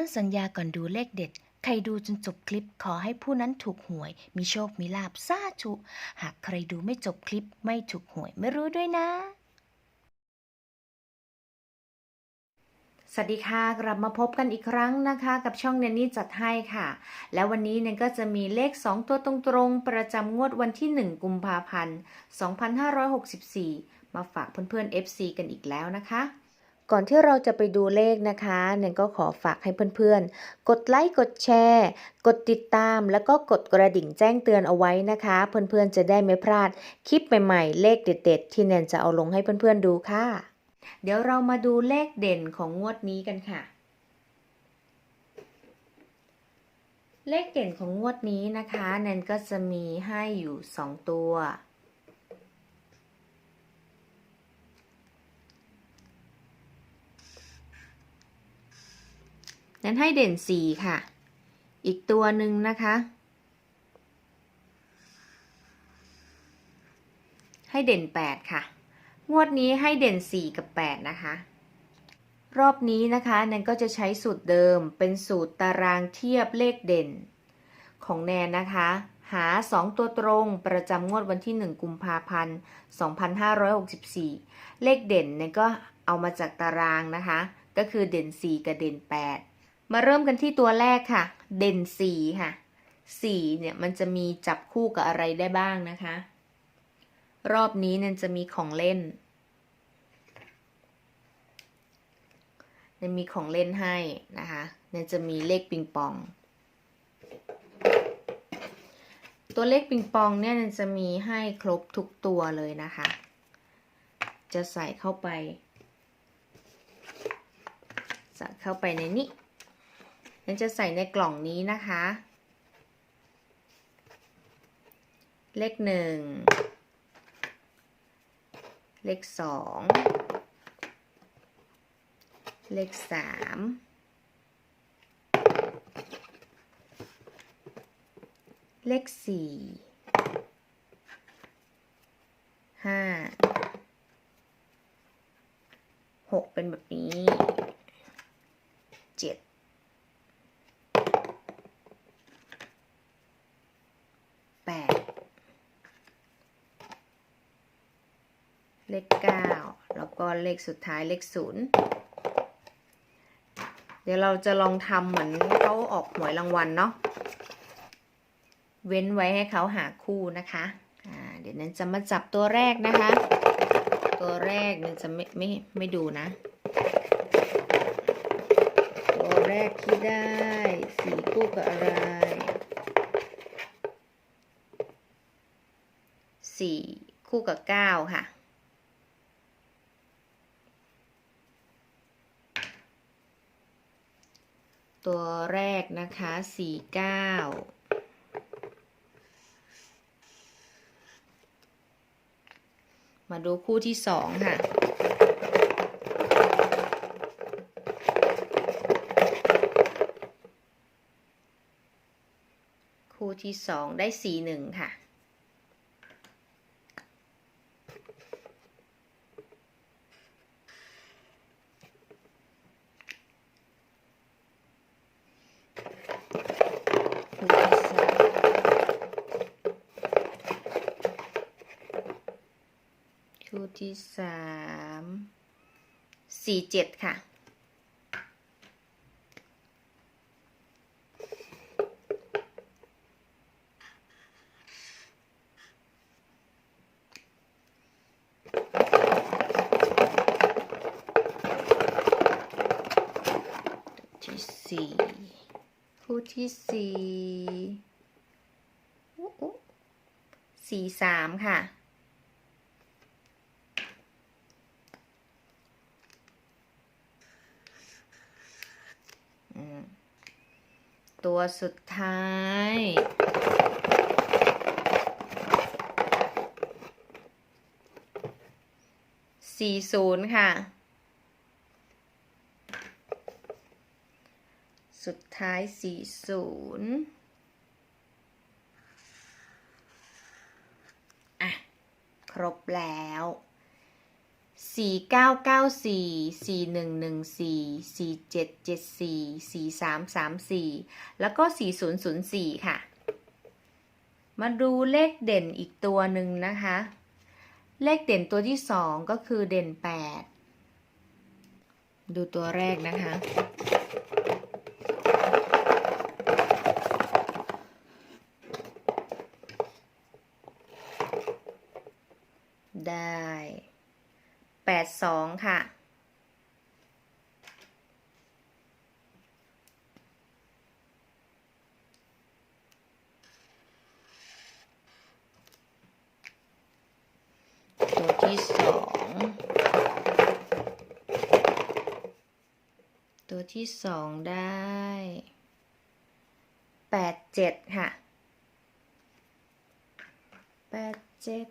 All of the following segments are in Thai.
มั่นสัญญาก่อนดูเลขเด็ด ใครดูจนจบคลิปขอให้ผู้นั้นถูกหวย มีโชคมีลาบซาธุหากใครดูไม่จบคลิปไม่ถูกหวยไม่รู้ด้วยนะ สวัสดีค่ะกลับมาพบกันอีกครั้งนะคะ กับช่องเนนนี่จัดให้ค่ะ แล้ววันนี้เนนก็จะมีเลข 2 ตัวตรงๆ ประจำงวดวันที่ 1 กุมภาพันธ์ 2564 มาฝากเพื่อนๆ FC กันอีกแล้วนะคะ ก่อนที่เราจะไปดูเลขนะคะเนนก็ขอฝากให้เพื่อนๆ กดไลค์กดแชร์ กดติดตาม แล้วก็กดกระดิ่งแจ้งเตือนเอาไว้นะคะ เพื่อนๆจะได้ไม่พลาดคลิปใหม่ๆ เลขเด็ด ๆ ที่แนนจะเอาลงให้เพื่อนๆดูค่ะ เดี๋ยวเรามาดูเลขเด่นของงวดนี้กันค่ะ เลขเด่นของงวดนี้นะคะแนนก็จะมีให้อยู่ 2 ตัว นั้นให้เด่น 4 ค่ะ อีกตัวหนึ่งนะคะ ให้เด่น 8 ค่ะ งวดนี้ให้เด่น 4 กับ 8 นะคะ รอบนี้นะคะแนนก็จะใช้สูตรเดิมเป็นสูตรตารางเทียบเลขเด่น ของแนนนะคะหา 2 ตัวตรงประจำงวดวันที่ 1 กุมภาพันธ์ 2564 เลขเด่นแนนก็เอามาจากตารางนะคะ ก็คือเด่น 4 กับเด่น 8 มาเริ่มกันที่ตัวแรกค่ะ เด่น4ค่ะ4เนี่ยมันจะมีจับคู่กับอะไรได้บ้างนะคะ รอบนี้นันจะมีของเล่นนันมีของเล่นให้นะคะนันจะมีเลขปิงปอง ตัวเลขปิงปองเนี่ยนันจะมีให้ครบทุกตัวเลยนะคะ จะใส่เข้าไปใส่เข้าไปในนี้ นันจะใส่ในกล่องนี้นะคะ เลขหนึ่ง เลขสอง เลขสามเลขสี่ห้าหกเป็นแบบนี้เจ็ด แปดเลขเก้าแล้วก็เลขสุดท้ายเลขศูนย์เดี๋ยวเราจะลองทำเหมือนเขาออกหวยรางวัลเนาะเว้นไว้ให้เขาหาคู่นะคะอ่าเดี๋ยวนั้นจะมาจับตัวแรกนะคะ ตัวแรกนั้นจะไม่ไม่ไม่ดูนะ ตัวแรกที่ได้สีคู่กับอะไร สี่คู่กับเก้าค่ะ ตัวแรกนะคะสี่เก้ามาดูคู่ที่สองค่ะคู่ที่สองได้สี่หนึ่งค่ะ คู่ที่สามคู่ ที่สามสี่เจ็ดค่ะ ที่สี่คู่ที่สี่สี่สามค่ะ ตัวสุดท้าย สี่ศูนย์ค่ะ สุดท้าย40อะครบแล้ว สี่เก้าเก้าสี่สี่หนึ่งหนึ่งสี่สี่เจ็ดเจ็ดสี่สี่สามสามสี่แล้วก็สี่ศูนย์ศูนย์สี่ค่ะ มาดูเลขเด่นอีกตัวหนึ่งนะคะ เลขเด่นตัวที่สองก็คือเด่นแปดดูตัวแรกนะคะ ได้แปดสองค่ะ ตัว ที่สอง ตัวที่สองได้แปดเจ็ดค่ะแปดเจ็ด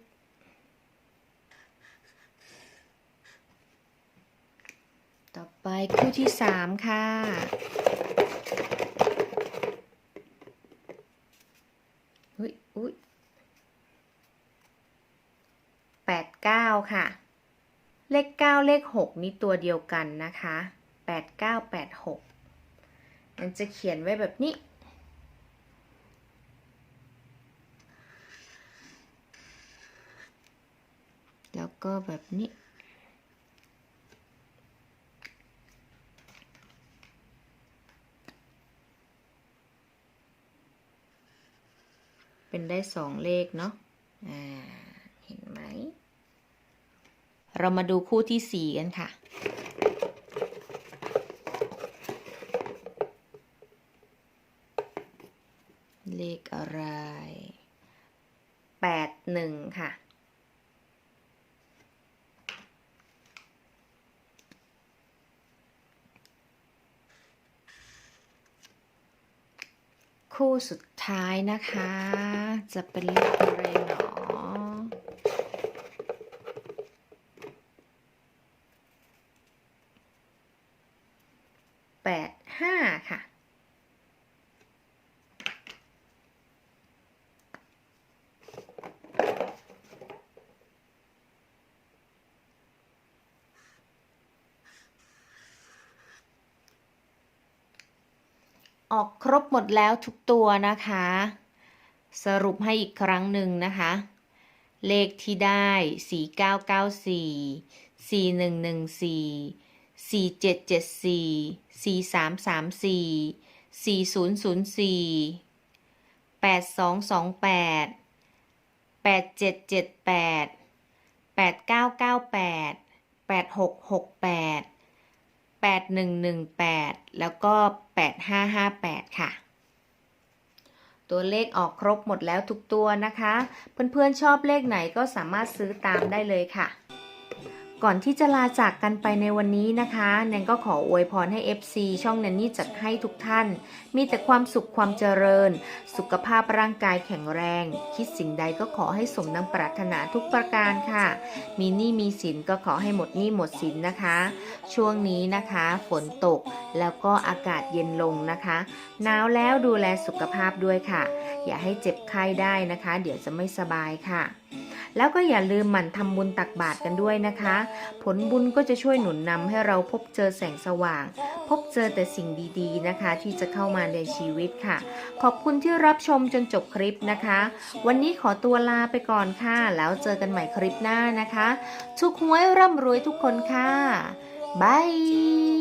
ต่อไปคู่ที่สามค่ะ 9 ค่ะ เลข 9 เลข 6 นี่ตัวเดียวกันนะคะ 8986มันจะเขียนไว้แบบนี้ แล้วก็แบบนี้เป็นได้สองเลขเนาะ อ่เห็นไหม เรามาดูคู่ที่สี่กันค่ะ เลขอะไรแปดหนึ่งค่ะคู่สุดท้ายนะคะ จะเป็นเลขอะไรหนอ แปดห้าค่ะ ออกครบหมดแล้วทุกตัวนะคะ สรุปให้อีกครั้งหนึ่งนะคะ เลขที่ได้ 4994 4114 4774 4334 4004 8228 8778 8998 8668 8118 แล้วก็ 8558 ค่ะตัวเลขออกครบหมดแล้วทุกตัวนะคะ เพื่อนๆชอบเลขไหนก็สามารถซื้อตามได้เลยค่ะ ก่อนที่จะลาจากกันไปในวันนี้นะคะ แนนก็ขออวยพรให้ FC ช่องแนนนี่จัดให้ทุกท่าน มีแต่ความสุขความเจริญ สุขภาพร่างกายแข็งแรง คิดสิ่งใดก็ขอให้สมดังปรารถนาทุกประการค่ะ มีหนี้มีสินก็ขอให้หมดหนี้หมดสินนะคะ ช่วงนี้นะคะฝนตกแล้วก็อากาศเย็นลงนะคะหนาวแล้วดูแลสุขภาพด้วยค่ะ อย่าให้เจ็บไข้ได้นะคะ เดี๋ยวจะไม่สบายค่ะ แล้วก็อย่าลืมหมั่นทำบุญตักบาตรกันด้วยนะคะ ผลบุญก็จะช่วยหนุนนำให้เราพบเจอแสงสว่าง พบเจอแต่สิ่งดีๆนะคะ ที่จะเข้ามาในชีวิตค่ะ ขอบคุณที่รับชมจนจบคลิปนะคะ วันนี้ขอตัวลาไปก่อนค่ะ แล้วเจอกันใหม่คลิปหน้านะคะ ทุกหวยร่ำรวยทุกคนค่ะบาย